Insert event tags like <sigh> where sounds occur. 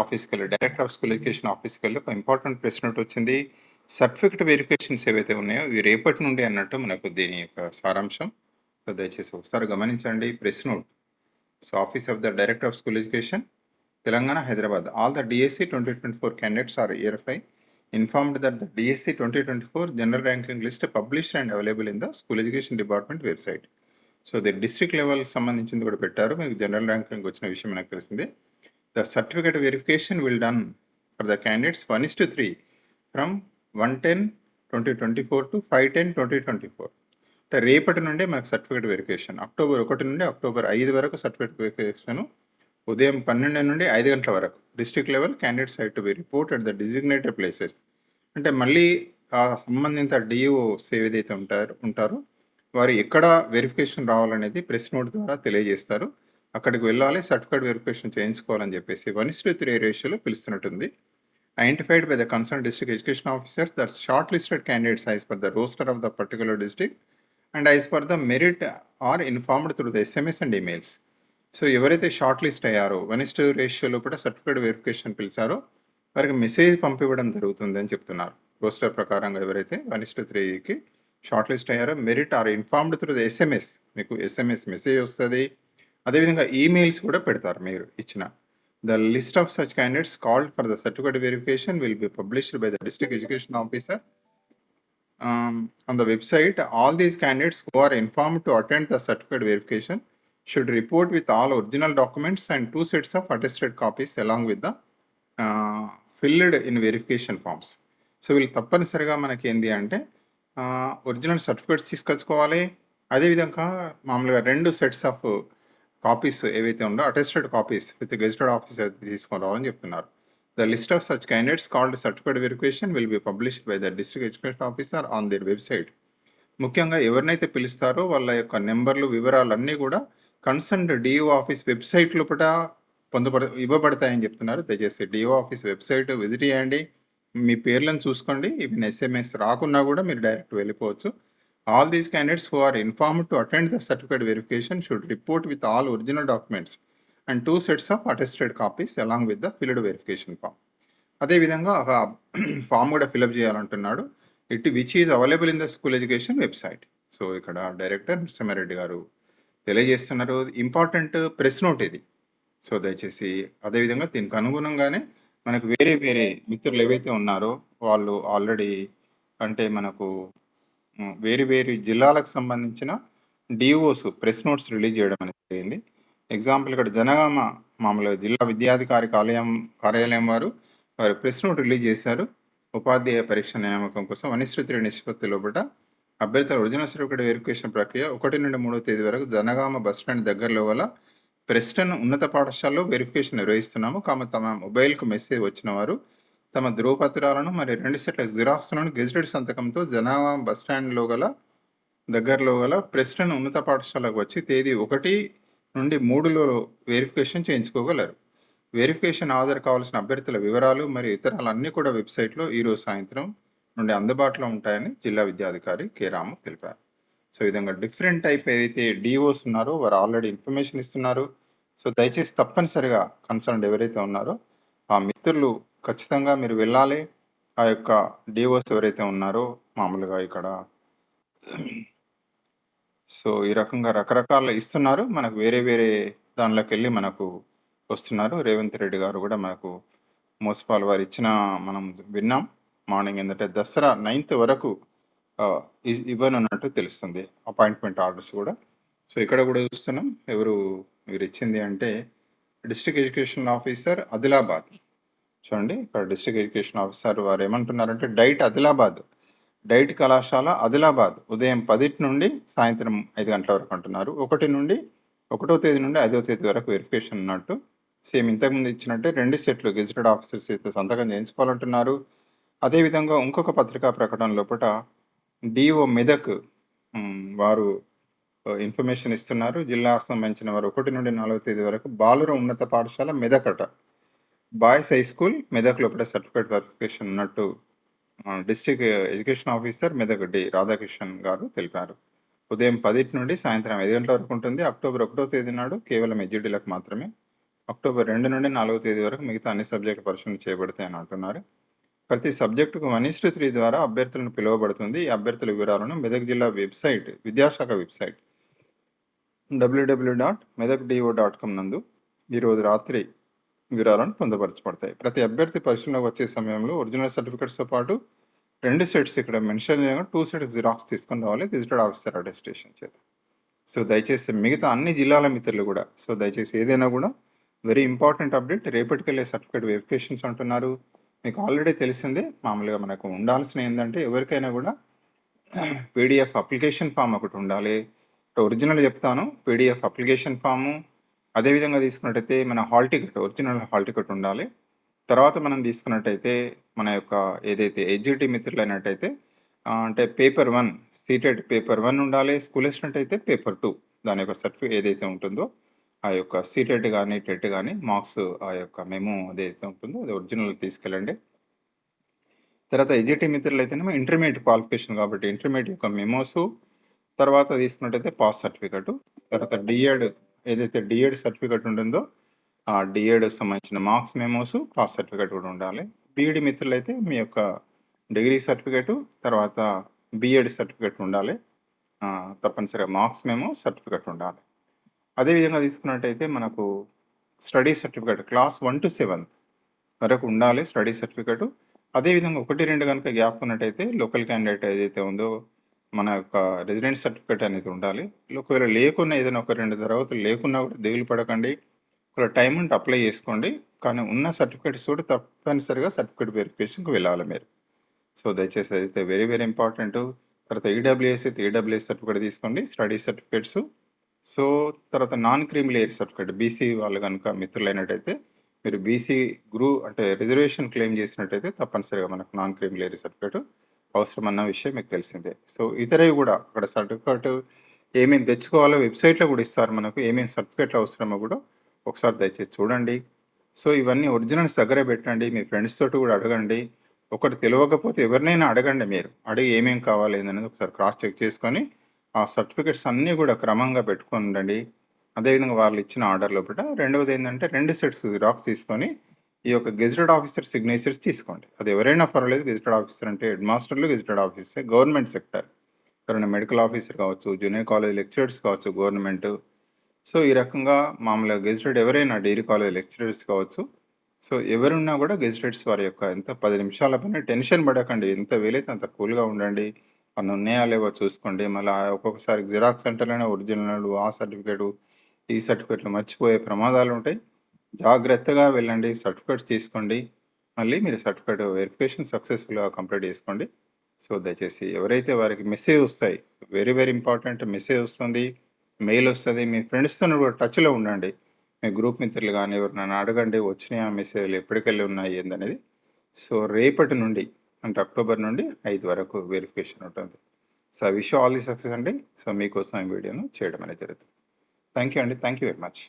ఆఫీస్కి వెళ్ళి director of school education ఆఫీస్కి వెళ్ళి ఒక ఇంపార్టెంట్ ప్రెస్ నోట్ వచ్చింది. సర్టిఫికెట్ వెరిఫికేషన్స్ ఏవైతే ఉన్నాయో ఇవి రేపటి నుండి అన్నట్టు మనకు దీని యొక్క సారాంశం. సో దయచేసి ఒకసారి గమనించండి press note. So office of the director of school education Telangana Hyderabad. All the DSC twenty twenty four candidates are year five informed that the DSC twenty twenty four general ranking list published and available in the school education department website so the district level సంబంధించింది కూడా పెట్టారు. మీకు general ranking వచ్చిన విషయం నాకు తెలిసింది. The certificate verification will done for the candidates one is to three from one ten twenty twenty four to five ten twenty twenty four. అంటే రేపటి నుండే మనకు సర్టిఫికేట్ వెరిఫికేషన్ అక్టోబర్ ఒకటి నుండి అక్టోబర్ ఐదు వరకు సర్టిఫికేట్ వెరిఫికేషన్ ఉదయం పన్నెండు నుండి ఐదు గంటల వరకు district level candidates high to be report at the designated places. అంటే మళ్ళీ ఆ సంబంధిత డిఓస్ ఏదైతే ఉంటారో ఉంటారో వారు ఎక్కడ వెరిఫికేషన్ రావాలనేది ప్రెస్ నోట్ ద్వారా తెలియజేస్తారు. అక్కడికి వెళ్ళాలి సర్టిఫికేట్ వెరిఫికేషన్ చేయించుకోవాలని చెప్పేసి వన్ ఇస్ త్రీ రేషియోలో పిలుస్తున్నట్టుంది. Identified by the concern district education officer their short listed candidates as per the roster of the particular district and as per the merit are informed through the SMS and emails so ఎవరైతే short list అయ్యారో one to రేషియోలో కూడా certificate verification పిలిచారో వారికి message పంపివ్వడం జరుగుతుంది అని చెప్తున్నారు. Roster ప్రకారంగా ఎవరైతే వన్ ఇస్ త్రీకి షార్ట్ లిస్ట్ అయ్యారో merit are informed through the SMS మీకు ఎస్ఎంఎస్ మెసేజ్ వస్తుంది అదేవిధంగా ఈమెయిల్స్ కూడా పెడతారు మీరు ఇచ్చిన. The list of such candidates called for the certificate verification will be published by the district education officer on the website all these candidates who are inform to attend the certificate verification should report with all original documents and two sets of attested copies along with the filled in verification forms so వీళ్ళు తప్పనిసరిగా మనకి ఏంటి అంటే original certificates తీసుకొచ్చుకోవాలి. అదేవిధంగా మామూలుగా రెండు sets of copies ఏవైతే ఉందో attested copies with gazetted officer తీసుకొని రావాలని చెప్తున్నారు the list of such candidates called certificate verification will be published by the district education officer on their website ముఖ్యంగా ఎవరినైతే పిలుస్తారో వాళ్ళ యొక్క నెంబర్లు వివరాలన్నీ కూడా కన్సర్న్ డిఓ ఆఫీస్ వెబ్సైట్ లోపల పొందబడ ఇవ్వబడతాయని చెప్తున్నారు. దయచేసి డిఓ ఆఫీస్ వెబ్సైట్ విజిట్ చేయండి. మీ పేర్లను చూసుకోండి. ఇవి ఎస్ఎంఎస్ రాకున్నా కూడా మీరు డైరెక్ట్ వెళ్ళిపోవచ్చు. All these candidates who are informed to attend the certificate verification should report with all original documents and two sets of attested copies along with the filled verification form అదేవిధంగా ఒక <clears throat> form కూడా fill up చేయాలంటున్నాడు. It which is available in the school education website so ఇక్కడ director Narasimha Reddy గారు తెలియజేస్తున్నారు. Important press note ఇది. So దయచేసి అదేవిధంగా దీనికి అనుగుణంగానే మనకు వేరే వేరే మిత్రులు ఏవైతే ఉన్నారో వాళ్ళు ఆల్రెడీ అంటే మనకు వేరు వేరు జిల్లాలకు సంబంధించిన డిఓస్ ప్రెస్ నోట్స్ రిలీజ్ చేయడం అనేది జరిగింది. ఎగ్జాంపుల్ ఇక్కడ జనగామ మామూలుగా జిల్లా విద్యాధికారి కార్యాలయం కార్యాలయం వారు వారు ప్రెస్ నోట్ రిలీజ్ చేశారు. ఉపాధ్యాయ పరీక్ష నియామకం కోసం అనిశ్చిత నిష్పత్తి లోపల అభ్యర్థుల ఒరిజినల్ సర్టిఫికేట్ వెరిఫికేషన్ ప్రక్రియ ఒకటి నుండి మూడో తేదీ వరకు జనగామ బస్ స్టాండ్ దగ్గరలో గల ప్రెస్టన్ ఉన్నత పాఠశాలలో వెరిఫికేషన్ నిర్వహిస్తున్నాము. కామ తమ మొబైల్కు మెసేజ్ వచ్చిన వారు తమ ధృవపత్రాలను మరియు రెండు సెట్ల జిరాక్స్లను గెజిటెడ్ సంతకంతో జనాభా బస్ స్టాండ్లో గల దగ్గరలో గల ప్రెస్టన్ ఉన్నత పాఠశాలకు వచ్చి తేదీ ఒకటి నుండి మూడులో వెరిఫికేషన్ చేయించుకోగలరు. వెరిఫికేషన్ హాజరు కావాల్సిన అభ్యర్థుల వివరాలు మరియు ఇతరాలు అన్నీ కూడా వెబ్సైట్లో ఈరోజు సాయంత్రం నుండి అందుబాటులో ఉంటాయని జిల్లా విద్యాధికారి కె. రాము తెలిపారు. సో ఈ విధంగా డిఫరెంట్ టైప్ ఏదైతే డిఓస్ ఉన్నారో వారు ఆల్రెడీ ఇన్ఫర్మేషన్ ఇస్తున్నారు. సో దయచేసి తప్పనిసరిగా కన్సర్న్ ఎవరైతే ఉన్నారో ఆ మిత్రులు ఖచ్చితంగా మీరు వెళ్ళాలి. ఆ యొక్క డివోర్స్ ఎవరైతే ఉన్నారో మామూలుగా ఇక్కడ సో ఈ రకంగా రకరకాల ఇస్తున్నారు. మనకు వేరే వేరే దానిలోకి వెళ్ళి మనకు వస్తున్నారు. రేవంత్ రెడ్డి గారు కూడా మనకు మున్సిపాల్ వారు ఇచ్చిన మనం విన్నాం. మార్నింగ్ ఏంటంటే దసరా నైన్త్ వరకు ఇవ్వనున్నట్టు తెలుస్తుంది. అపాయింట్మెంట్ ఆర్డర్స్ కూడా. సో ఇక్కడ కూడా చూస్తున్నాం. ఎవరు మీరు ఇచ్చింది అంటే డిస్ట్రిక్ట్ ఎడ్యుకేషన్ ఆఫీసర్ ఆదిలాబాద్ చూడండి ఇక్కడ డిస్ట్రిక్ట్ ఎడ్యుకేషన్ ఆఫీసర్ వారు ఏమంటున్నారంటే డైట్ ఆదిలాబాద్ డైట్ కళాశాల ఆదిలాబాద్ ఉదయం పదిటి నుండి సాయంత్రం ఐదు గంటల వరకు అంటున్నారు. ఒకటి నుండి ఒకటో తేదీ నుండి ఐదో తేదీ వరకు వెరిఫికేషన్ ఉన్నట్టు. సేమ్ ఇంతకుముందు ఇచ్చినట్టే రెండు సెట్లు గెజిటెడ్ ఆఫీసర్స్ అయితే సంతకం చేయించుకోవాలంటున్నారు. అదేవిధంగా ఇంకొక పత్రికా ప్రకటన లోపల డిఓ మెదక్ వారు ఇన్ఫర్మేషన్ ఇస్తున్నారు. జిల్లా సంబంధించిన వారు ఒకటి నుండి నాలుగో తేదీ వరకు బాలుర ఉన్నత పాఠశాల మెదకట. బాయ్స్ హై స్కూల్ మెదక్ లోపల సర్టిఫికేట్ వెరిఫికేషన్ ఉన్నట్టు district education officer Medak D Radhakrishnan గారు తెలిపారు. ఉదయం పదిటి నుండి సాయంత్రం ఐదు గంటల వరకు ఉంటుంది. అక్టోబర్ ఒకటో తేదీ నాడు కేవలం ఎడ్జిటీలకు మాత్రమే. అక్టోబర్ రెండు నుండి నాలుగో తేదీ వరకు మిగతా అన్ని సబ్జెక్టు పరిశీలన చేయబడతాయని అంటున్నారు. ప్రతి సబ్జెక్టుకు వన్ ఇస్టు త్రీ ద్వారా అభ్యర్థులను పిలువబడుతుంది. ఈ అభ్యర్థుల వివరాలను మెదక్ జిల్లా వెబ్సైట్ విద్యాశాఖ website WW dot Medak DO dot com నందు ఈరోజు రాత్రి వివరాలను పొందపరచబడతాయి. ప్రతి అభ్యర్థి పరిశీలనకు వచ్చే సమయంలో ఒరిజినల్ సర్టిఫికెట్స్తో పాటు రెండు సెట్స్ ఇక్కడ మెన్షన్ చేయగా టూ సెట్స్ జిరాక్స్ తీసుకుని రావాలి. విజిటెడ్ ఆఫీసర్ అటెస్టేషన్ చేత. సో దయచేసి మిగతా అన్ని జిల్లాల మిత్రులు కూడా సో దయచేసి ఏదైనా కూడా వెరీ ఇంపార్టెంట్ అప్డేట్ రేపటికెళ్ళే సర్టిఫికేట్ వెరిఫికేషన్స్ అంటున్నారు. మీకు ఆల్రెడీ తెలిసిందే మామూలుగా మనకు ఉండాల్సిన ఏంటంటే ఎవరికైనా కూడా <clears throat> పీడిఎఫ్ అప్లికేషన్ ఫామ్ ఒకటి ఉండాలి. ఒరిజినల్ చెప్తాను పీడిఎఫ్ అప్లికేషన్ ఫాము అదేవిధంగా తీసుకున్నట్టయితే మన hall ticket original hall ticket ఉండాలి. తర్వాత మనం తీసుకున్నట్టయితే మన యొక్క ఏదైతే ఎడ్జిటీ మిత్రులు అయినట్టయితే అంటే పేపర్ వన్ సీటెడ్ పేపర్ వన్ ఉండాలి. స్కూల్ వేసినట్టయితే పేపర్ టూ దాని యొక్క సర్టిఫికేట్ ఏదైతే ఉంటుందో ఆ యొక్క సీటెడ్ కానీ టెట్ కానీ మార్క్స్ ఆ యొక్క మెమో అదైతే ఉంటుందో అది ఒరిజినల్ తీసుకెళ్ళండి. తర్వాత ఎడ్జిటీ మిత్రులు అయితేనేమో ఇంటర్మీడియట్ క్వాలిఫికేషన్ కాబట్టి ఇంటర్మీడియట్ యొక్క మెమోస్ తర్వాత తీసుకున్నట్టయితే పాస్ సర్టిఫికెట్ తర్వాత డిఎడ్ ఏదైతే డిఎడ్ సర్టిఫికెట్ ఉంటుందో ఆ డిఎడ్ సంబంధించిన మార్క్స్ మెమోస్ క్లాస్ సర్టిఫికెట్ కూడా ఉండాలి. బీఈడి మిత్రులు అయితే మీ యొక్క డిగ్రీ సర్టిఫికేటు తర్వాత బిఎడ్ సర్టిఫికేట్ ఉండాలి. తప్పనిసరిగా మార్క్స్ మేము సర్టిఫికేట్ ఉండాలి. అదేవిధంగా తీసుకున్నట్టయితే మనకు study certificate class one to seventh వరకు ఉండాలి స్టడీ సర్టిఫికేటు అదేవిధంగా ఒకటి రెండు కనుక గ్యాప్ ఉన్నట్టయితే లోకల్ క్యాండిడేట్ ఏదైతే ఉందో మన యొక్క రెసిడెంట్ సర్టిఫికేట్ అనేది ఉండాలి. ఒకవేళ లేకున్నా ఏదైనా ఒక రెండు తరగతులు లేకున్నా కూడా దిగులు పడకండి. ఒకవేళ టైం ఉంటే అప్లై చేసుకోండి. కానీ ఉన్న సర్టిఫికేట్స్ కూడా తప్పనిసరిగా సర్టిఫికేట్ వెరిఫికేషన్కి వెళ్ళాలి మీరు. సో దయచేసి అయితే వెరీ వెరీ ఇంపార్టెంట్ తర్వాత ఈడబ్ల్యూఎస్ అయితే ఈడబ్ల్యూఎస్ సర్టిఫికేట్ తీసుకోండి. స్టడీ సర్టిఫికేట్స్ సో తర్వాత నాన్ క్రీమ్ సర్టిఫికేట్ బీసీ వాళ్ళు కనుక మిత్రులైనట్టయితే మీరు బీసీ గ్రూ అంటే రిజర్వేషన్ క్లెయిమ్ చేసినట్టయితే తప్పనిసరిగా మనకు నాన్ క్రీమ్ సర్టిఫికేట్ అవసరం అన్న విషయం మీకు తెలిసిందే. సో ఇతరవి కూడా అక్కడ సర్టిఫికేట్ ఏమేమి తెచ్చుకోవాలో వెబ్సైట్లో కూడా ఇస్తారు మనకు. ఏమేమి సర్టిఫికేట్లు అవసరమో కూడా ఒకసారి దయచేసి చూడండి. సో ఇవన్నీ ఒరిజినల్స్ దగ్గర పెట్టండి. మీ ఫ్రెండ్స్ తోటి కూడా అడగండి. ఒకటి తెలియకపోతే ఎవరినైనా అడగండి మీరు. అడిగి ఏమేం కావాలి అనేది ఒకసారి క్రాస్ చెక్ చేసుకొని ఆ సర్టిఫికేట్స్ అన్నీ కూడా క్రమంగా పెట్టుకొని ఉండండి. అదేవిధంగా వాళ్ళు ఇచ్చిన ఆర్డర్ లోపల రెండవది ఏంటంటే రెండు సెట్స్ జిరాక్స్ తీసుకొని ఈ యొక్క గెజిటెడ్ ఆఫీసర్ సిగ్నేచర్స్ తీసుకోండి. అది ఎవరైనా పర్వాలేదు గెజిటెడ్ ఆఫీసర్ అంటే హెడ్ మాస్టర్లు గెజిటెడ్ ఆఫీసర్ గవర్నమెంట్ సెక్టర్. ఎవరైనా మెడికల్ ఆఫీసర్ కావచ్చు జూనియర్ కాలేజ్ లెక్చరర్స్ కావచ్చు గవర్నమెంట్. సో ఈ రకంగా మామూలుగా గెజిటెడ్ ఎవరైనా డిగ్రీ కాలేజ్ లెక్చరర్స్ కావచ్చు. సో ఎవరున్నా కూడా గెజిటెడ్స్ వారి యొక్క ఎంత పది నిమిషాల పైన టెన్షన్ పడకండి. ఎంత వీలైతే అంత కూల్గా ఉండండి. అన్న ఉన్నాయా లేవో చూసుకోండి. మళ్ళీ ఒక్కొక్కసారి జిరాక్స్ సెంటర్లోనే ఒరిజినల్ ఆ సర్టిఫికేట్ ఈ సర్టిఫికేట్లు మర్చిపోయే ప్రమాదాలు ఉంటాయి. జాగ్రత్తగా వెళ్ళండి సర్టిఫికేట్స్ తీసుకోండి మళ్ళీ మీరు సర్టిఫికేట్ వెరిఫికేషన్ సక్సెస్ఫుల్గా కంప్లీట్ చేసుకోండి. సో దయచేసి ఎవరైతే వారికి మెసేజ్ వస్తాయి వెరీ వెరీ ఇంపార్టెంట్ మెసేజ్ వస్తుంది మెయిల్ వస్తుంది మీ ఫ్రెండ్స్తో కూడా టచ్లో ఉండండి. మీ గ్రూప్ మిత్రులు కానీ ఎవరినైనా అడగండి వచ్చినాయి ఆ మెసేజ్లు ఎప్పటికెళ్ళి ఉన్నాయి ఏందనేది. సో రేపటి నుండి అంటే అక్టోబర్ నుండి ఐదు వరకు వెరిఫికేషన్ ఉంటుంది. So I wish all the success అండి. సో మీకోసం ఈ వీడియోను చేయడం అనేది జరుగుతుంది. థ్యాంక్ యూ అండి. Thank you very much